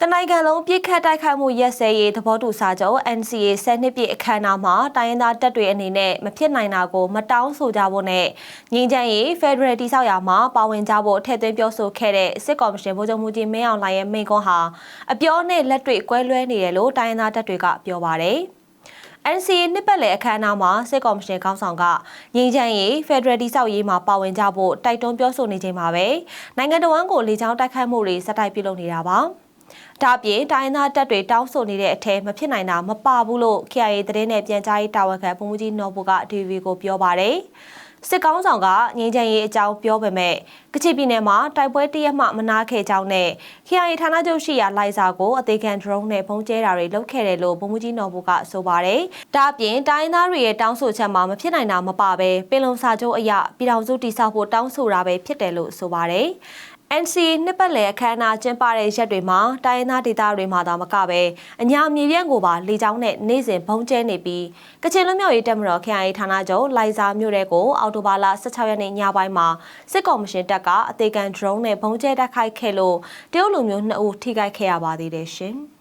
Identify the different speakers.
Speaker 1: တနိုင်ငံလုံးပြစ်ခတ်တိုက်ခိုက်မှုရက်စဲရေးသဘောတူစာချုပ် NCA 10နှစ်ပြည့်အခမ်းအနားမှာတိုင်းရင်းသားတပ်တွေအနေနဲ့မဖြစ်နိုင်တာကိုမတောင်းဆိုကြဖို့နဲ့ငြိမ်းချမ်းရေး Federal တိဆောက်ရာမှာပါဝင်ကြဖို့ထည့်သွင်းပြောဆိုခဲ့တဲ့စစ်ကော်မရှင်ဗိုလ်ချုပ်မှုကြီးမင်းအောင်လှိုင်ရဲ့မိန့်ခွန်းဟာအပြောနဲ့လက်တွေ့ကွဲလွဲနေတယ်လို့တိုင်းရင်းသားတပ်တွေကပြောပါတယ်။ NCA နှစ်ပတ်လည်အခမ်းအနားမှာစစ်ကော်မရှင်ခေါင်းဆောင်ကငြိမ်းချမ်းရေး Federal တိဆောက်ရေးမှာပါဝင်ကြဖို့တိုက်တွန်းပြောဆိုနေချိန်မှာပဲနိုင်ငံတော်ဝန်ကိုလေကြောင်းတိုက်ခိုက်မှုတွေစတိုက်ပြုလုပ်နေတာပါ။ ဒါ့အပြင်တိုင်းသားတပ်တွေတောင်းဆိုနေတဲ့အထက်မဖြစ်နိုင်တာမပါဘူးလို့ KIA သတင်းနဲ့ပြန်ကြားရေးတာဝန်ခံပုံမှုကြီးနော်ဘူက DVB ကိုပြောပါတယ်။စစ်ကောင်းဆောင်ကငင်းချင်ရေးအကြောင်းပြောပေမဲ့ကချင်ပြည်နယ်မှာတိုက်ပွဲတရက်မှမနာခဲ့ကြောင်းနဲ့ KIA ဌာနချုပ်ရှိရာလိုက်စာကိုအသေးခံ drone နဲ့ပုံကျဲတာတွေလုပ်ခဲ့တယ်လို့ပုံမှုကြီးနော်ဘူကဆိုပါတယ်။ဒါ့အပြင်တိုင်းသားတွေရဲ့တောင်းဆိုချက်မှာမဖြစ်နိုင်တာမပါပဲပင်လုံစာချုပ်အရပြည်ထောင်စုတည်ဆောက်ဖို့တောင်းဆိုတာပဲဖြစ်တယ်လို့ဆိုပါတယ်။ NC နှစ်ပတ်လည်အခမ်းအနားကျင်းပတဲ့ရက်တွေမှာတိုင်းရင်းသားဒေသတွေမှာသာမကပဲအညာမြေပြန့်ကိုပါလေကြောင်းနဲ့နေ့စဉ်ဘုံကျဲနေပြီးကချင်လွတ်မြောက်ရေးတပ်မတော် KIA ဌာနချုပ်လိုင်ဇာမြို့တဲကိုအော်တိုဘာလ16ရက်နေ့ညပိုင်းမှာစစ်ကော်မရှင်တပ်ကအသေးခံ drone နဲ့ဘုံကျဲတိုက်ခိုက်ခဲ့လို့တရုတ်လူမျိုး2ဦးထိခိုက်ခဲ့ရပါသေးတယ်ရှင်။